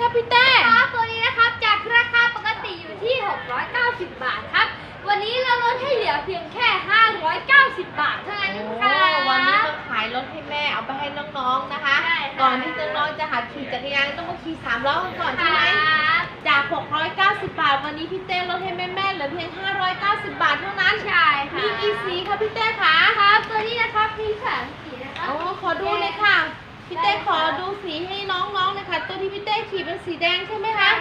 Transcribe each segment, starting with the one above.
ครับพี่แต้ครับตัวนี้นะครับจากราคาปกติอยู่ที่ 690 บาทครับ วันนี้เราลดให้เหลือเพียงแค่ 590 บาทเท่านั้นค่ะ วันนี้มาขายรถให้แม่เอาไปให้น้องๆนะคะก่อนที่น้องๆจะหัดขี่จักรยานต้องมาขี่สามล้อก่อนใช่ไหมครับจาก 690 บาท วันนี้พี่เต้ลดให้แม่ๆเหลือเพียง 590 บาทเท่านั้นใช่ค่ะมีกี่สีคะพี่เต้คะครับตัวนี้นะครับมีสามสีนะครับ โอ้ขอดูเลยค่ะ พี่เต้ขอดูสี ตัวที่พี่เต้ขี่เป็นสีแดงใช่ไหมคะ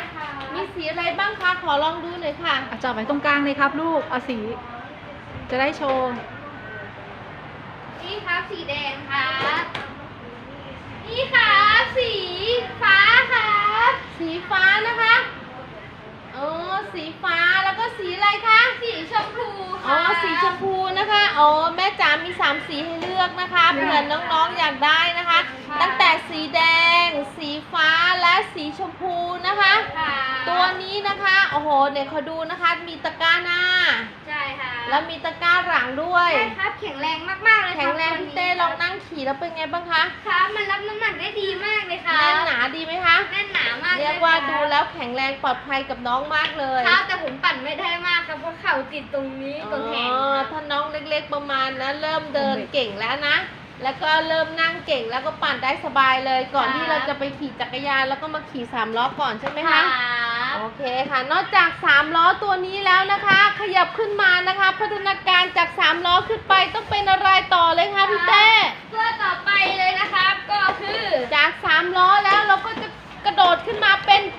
มีสีอะไรบ้างคะ ขอลองดูหน่อยค่ะเอาจับไว้ตรงกลางเลยครับ ลูก เอาสี จะได้โชว์ นี่ครับสีแดงครับนี่ครับสีฟ้าครับสีฟ้านะคะอ๋อสีฟ้าแล้วก็สีอะไรคะ สีชมพูอ๋อค่ะสีชมพูนะคะอ๋อแม่จ๋ามี3สีให้เลือกนะคะเผื่อน้องๆอยากได้นะคะ ตั้งแต่สีแดงสีฟ้าและ สีชมพูนะคะ ค่ะตัวนี้นะคะ โอ้โหเดี๋ยวขอดูนะคะ มีตะกร้าหน้า ใช่ค่ะแล้วมีตะกร้าหลังด้วย ใช่ครับแข็งแรงมากๆเลยคแข็รังแรงพี่เต้ลองนั่งขี่แล้วเป็นไงบ้างคะ ครับมันรับน้ำหนักได้ดีมากเลยครับแน่นหนาดีไหมคะ แน่นหนามากเรียกว่าดูแล้วแข็งแรงปลอดภัยกับน้องมากเลยครับแต่ผมปั่นไม่ได้มากครับเพราะเข่าติดตรงนี้ตรงแขนอ๋อถ้าน้องเล็กๆประมาณนะเริ่มเดินเก่งแล้วนะ แล้วก็เริ่มนั่งเก่งแล้วก็ปั่นได้สบายเลย ก่อนค่ะที่เราจะไปขี่จักรยานแล้วก็มาขี่สามล้อก่อนใช่ไหมครัคะบโอเคค่ะ นอกจากสามล้อตัวนี้แล้วนะคะ ขยับขึ้นมานะคะ พัฒนาการจากสามล้อขึ้นไปต้องเป็นอะไรต่อเลยคะพี่เต้ตัวต่อไปเลยนะครับก็คือ จากสามล้อแล้วเราก็จะกระโดดขึ้นมาเป็น